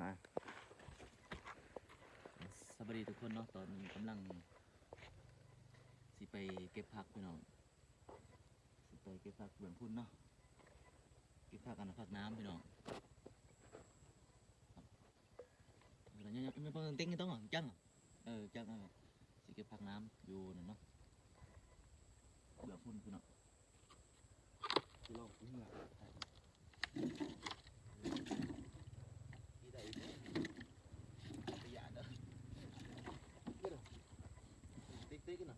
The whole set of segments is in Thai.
อะสวัสดีทุกคนเนาะตอนนี้กำลัง สิไปเก็บผักพี่น้องสิไปเก็บผักเบื้องพุ่นเนาะเก็บผักกันผักน้ำพี่น้องครับแล้วยังยังไม่เพิ่งติ้งต้องหรอจังเออจังสิเก็บผักน้ำอยู่นั่นเนาะเบื้องพุ่นพี่น้องคือเราเหงื่อที่ใด 되기는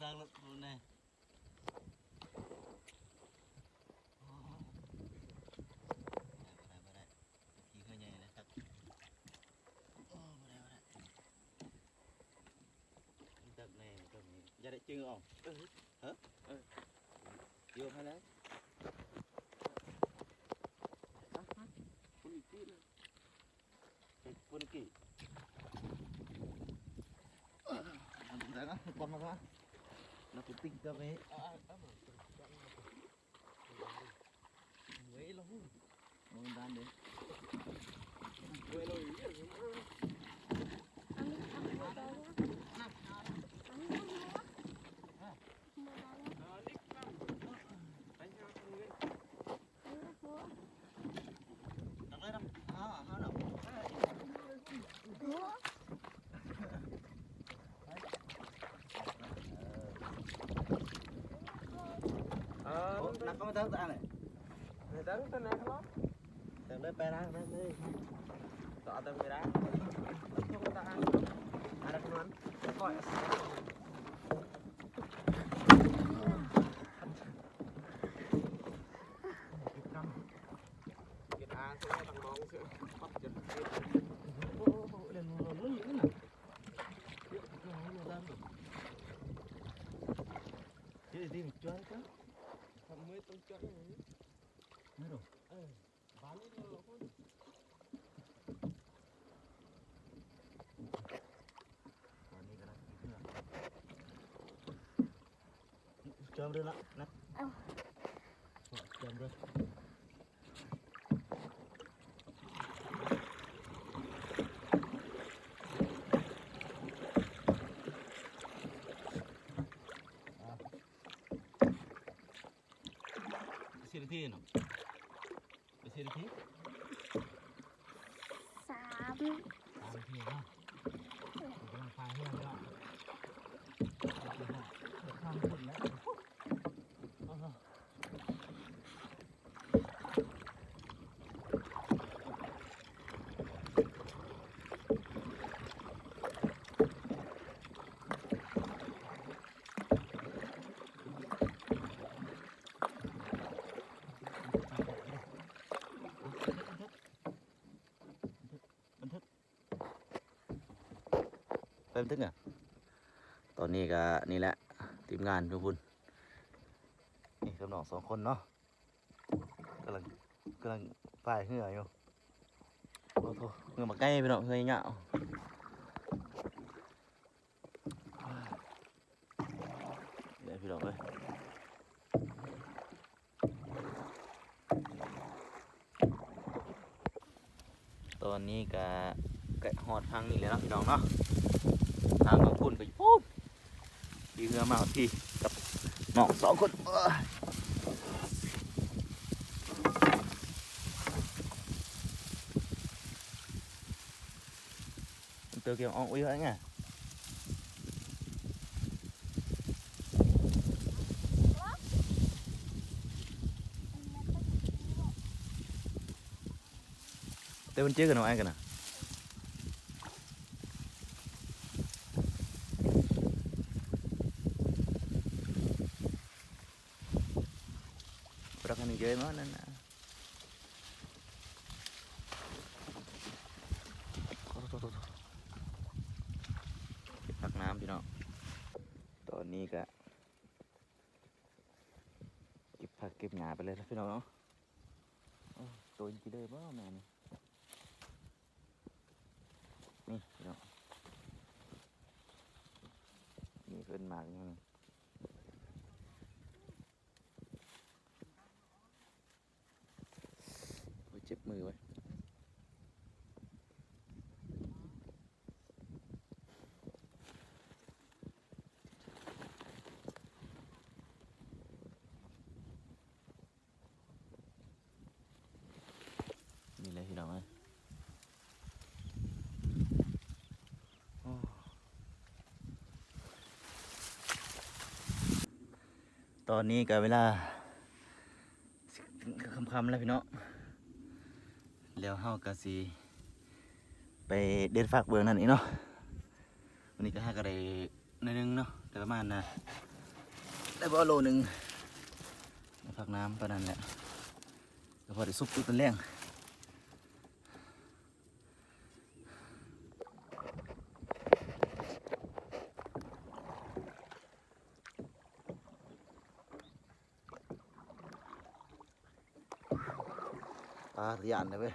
đang tao luôn này tập này tập này ra đấy chưa không ừ. hả ừ. vô hay đấy quân kỳ quân kỳ con mà ra Nakupig kami. Ah, tama. Ang way lang. Ang daan din. ណាកុំទៅស្អាតនេះទៅទៅណាខ្លះទៅលើបែរណាទៅនេះទៅអត់ទៅវាដែរខ្ញុំទៅអានអារកណានកោយអស់អានទៅដល់ងងគឺបត់ចិត្ត 많이 떨지 않아요? 왜로? 많이 떨라고 Jamre nak nak. Oh. Jamre. พื่อนจอมเรือละนะจอมเรือเสียทีเนาะเสียทีสามตามทีเนาะกำลังพายเรือแล้วทำขึ้นแล้ว บันทึกไปบันทึกอะตอนนี้ก็นี่แหละทีมงานทุกคนนี่กำลังสองคนเนาะกำลังกำลังฝ่ายเหงื่ออยู่โอ้โหเหงื่อมาใกล้ไปเนาะเหงื่อเงาเดี๋ยวพี่น้องเอ้ยตอนนี้ก็ใกล้หอดทางนี้เลยเนาะพี่น้องเนาะ ทางบางคนก็อยู่ปุ๊บยีเหงื่อมาเอาทีกับน้องสองคนเอ้ยมันเจอเกี่ยวอองอุ้ยอะไรเงี้ยเต้มันเ Prakan enjoy mana พักน้ำพี่น้อง ตอนนี้ก็เก็บผักเก็บหญ้าไปเลยนะพี่น้องเนาะตัวกี่เลยบ้าแม่นี่นี่พี่น้องนี่เพิ่นมากนี่ ตอนนี้ก็เวลาคำๆแล้วพี่เนาะแล้วเฮากะสีไปเด็ดฝากเบืองนั่นอีกเนาะวันนี้ก็ให้ก็ได้หนิดนึงเนาะแต่ประมาณนะได้บ่โลนึงฝักน้ำประนั้นแหละก็พอได้ซุปตุ้เป็นแรง ปลาทะยานเลยเว้ย